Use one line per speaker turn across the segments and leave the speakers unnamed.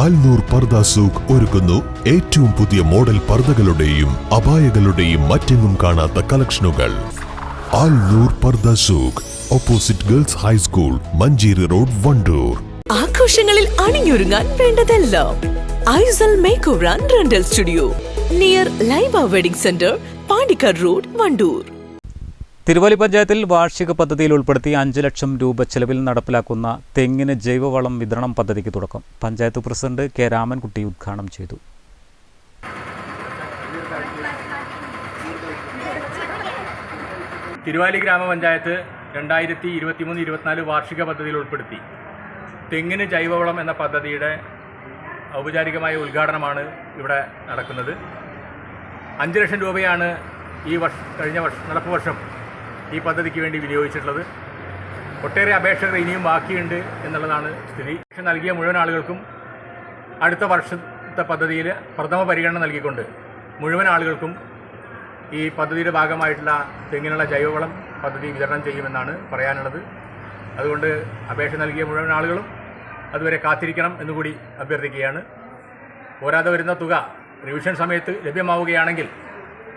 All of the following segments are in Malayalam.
ആൽനൂർ പർദ സൂഖ് ഒരുക്കുന്നു ഏറ്റവും പുതിയ മോഡൽ പർദകളുടെയും അപായകളുടെയും മറ്റെങ്ങും കാണാത്ത കളക്ഷനുകൾ. Alnoor Pardha Souq opposite girls high school Manjeri road Wandoor.
ആഘോഷങ്ങളിൽ അണിഞ്ഞൊരുങ്ങാൻ വേണ്ടതെല്ലാം. Aisal make and rental studio. Near Laiba wedding centre Pandikkad road Wandoor.
Thiruvalli പഞ്ചായത്തിൽ വാർഷിക പദ്ധതിയിൽ ഉൾപ്പെടുത്തി അഞ്ച് ലക്ഷം രൂപ ചെലവിൽ നടപ്പിലാക്കുന്ന തെങ്ങിന് ജൈവവളം വിതരണം പദ്ധതിക്ക് തുടക്കം. പഞ്ചായത്ത് പ്രസിഡന്റ് കെ രാമൻകുട്ടി ഉദ്ഘാടനം ചെയ്തു.
തിരുവാലി ഗ്രാമപഞ്ചായത്ത് രണ്ടായിരത്തി ഇരുപത്തിമൂന്ന് ഇരുപത്തിനാല് വാർഷിക പദ്ധതിയിൽ ഉൾപ്പെടുത്തി. തെങ്ങിന് ജൈവവളം എന്ന പദ്ധതിയുടെ ഔപചാരികമായ ഉദ്ഘാടനമാണ് ഇവിടെ നടക്കുന്നത്. അഞ്ച് ലക്ഷം രൂപയാണ് ഈ വർഷം കഴിഞ്ഞ വർഷം നടപ്പ് വർഷം ഈ പദ്ധതിക്ക് വേണ്ടി വിനിയോഗിച്ചിട്ടുള്ളത്. ഒട്ടേറെ അപേക്ഷകൾ ഇനിയും ബാക്കിയുണ്ട് എന്നുള്ളതാണ് സ്ഥിതി. നൽകിയ മുഴുവൻ ആളുകൾക്കും അടുത്ത വർഷത്തെ പദ്ധതിയിൽ പ്രഥമ പരിഗണന നൽകിക്കൊണ്ട് മുഴുവൻ ആളുകൾക്കും ഈ പദ്ധതിയുടെ ഭാഗമായിട്ടുള്ള തെങ്ങിനുള്ള ജൈവവളം പദ്ധതി വിതരണം ചെയ്യുമെന്നാണ് പറയാനുള്ളത്. അതുകൊണ്ട് അപേക്ഷ നൽകിയ മുഴുവൻ ആളുകളും അതുവരെ കാത്തിരിക്കണം എന്നുകൂടി അഭ്യർത്ഥിക്കുകയാണ്. പോരാതെ വരുന്ന തുക റിവിഷൻ സമയത്ത് ലഭ്യമാവുകയാണെങ്കിൽ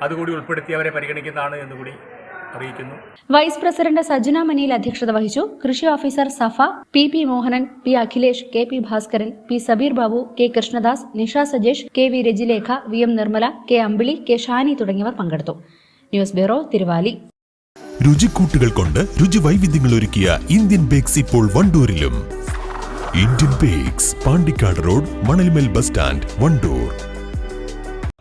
അതുകൂടി ഉൾപ്പെടുത്തി അവരെ പരിഗണിക്കുന്നതാണ് എന്നുകൂടി അറിയിക്കുന്നു.
വൈസ് പ്രസിഡന്റ് സജ്ജന മനിയിൽ അധ്യക്ഷത വഹിച്ചു കൃഷി officer Safa P P Mohanan P Akhilesh K P Bhaskaran P Sabeer Babu K Krishnadas Nisha Sajesh K V Rajilekha V M Nirmala K Ambili K Shani തുടങ്ങിയവർ പങ്കെടുത്തു. News bureau Thiruvali.
രുചിക്കൂട്ടുകൾ കൊണ്ട് രുചി വൈവിധ്യങ്ങൾ ഒരുക്കിയ ഇന്ത്യൻ ബേക്സ് ഇപ്പോൾ വണ്ടൂരിലും. Indian bakes Pandikkad road Manalmel bus stand Wandoor.